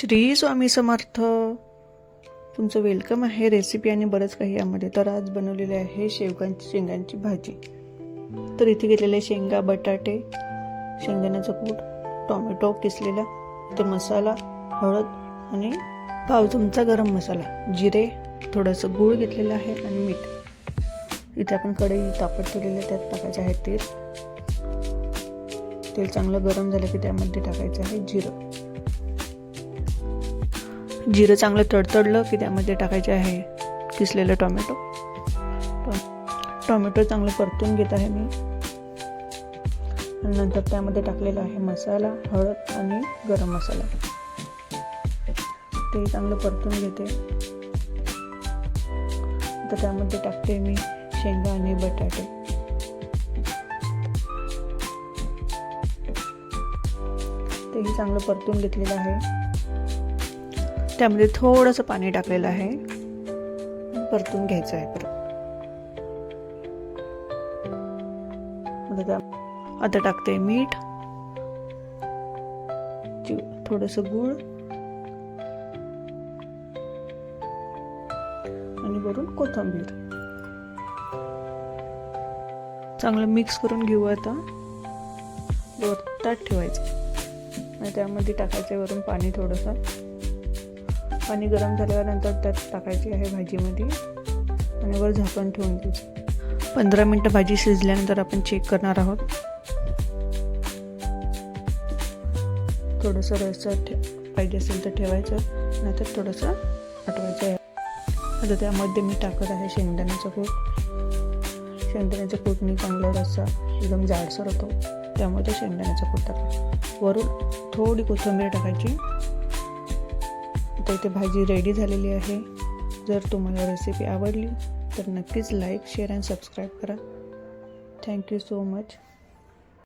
श्री स्वामी समर्थ. तुमचं वेलकम आहे रेसिपी आणि बरंच काही यामध्ये. तर आज बनवलेले आहे शेवगांची शेंगांची भाजी. तर इथे घेतलेले शेंगा बटाटे शेंगदाण्याचं कूट टोमॅटो किसलेला इथे मसाला हळद आणि पाव चमचा गरम मसाला जिरे थोडंसं गूळ घेतलेलं आहे आणि मीठ. इथे आपण कढई तापट ठेवलेले आहे, त्यात टाकायचे आहे तेल तेल चांगलं गरम झालं की त्यामध्ये टाकायचं आहे जिरं. जिरं चांगलं तडतडलं की त्यामध्ये टाकायचे आहे किसलेलं टोमॅटो. टोमॅटो चांगलं परतून घेत आहे मी. आणि नंतर त्यामध्ये टाकलेला आहे मसाला हळद आणि गरम मसाला. ते चांगलं परतून घेते. तर त्यामध्ये टाकते मी शेंगा आणि बटाटे. तेही चांगलं परतून घेतलेलं आहे. त्यामध्ये थोडंसं पाणी टाकलेलं आहे. परतून घ्यायचं आहे परत. आता आता टाकते मीठ. चि- थोडंसं गूळ. आणि वरून कोथिंबीर. चांगलं मिक्स करून घेऊ आता. वरतात ठेवायचं. आणि त्यामध्ये टाकायचं वरून पाणी थोडंसं. पाणी गरम झाल्यानंतर त्यात टाकायची आहे भाजीमध्ये आणि वर झाकण ठेवून द्यायचं. पंधरा मिनटं भाजी शिजल्यानंतर आपण चेक करणार आहोत. थोडंसं रस्सा ठे पाहिजे असेल तर ठेवायचं नाहीतर थोडंसं आटवायचं आहे. आता त्यामध्ये मी टाकत आहे शेंगदाण्याचं कूट. शेंगदाण्याचं कूटनी चांगला रस्सा एकदम जाडसर होतो. त्यामध्ये शेंगदाण्याचं कूट टाकायचं वरून थोडी कोथिंबीर टाकायची. आता इथे भाजी रेडी झालेली आहे. जर तुम्हाला रेसिपी आवडली तर नक्कीच लाईक शेअर अँड सबस्क्राईब करा. Thank you so much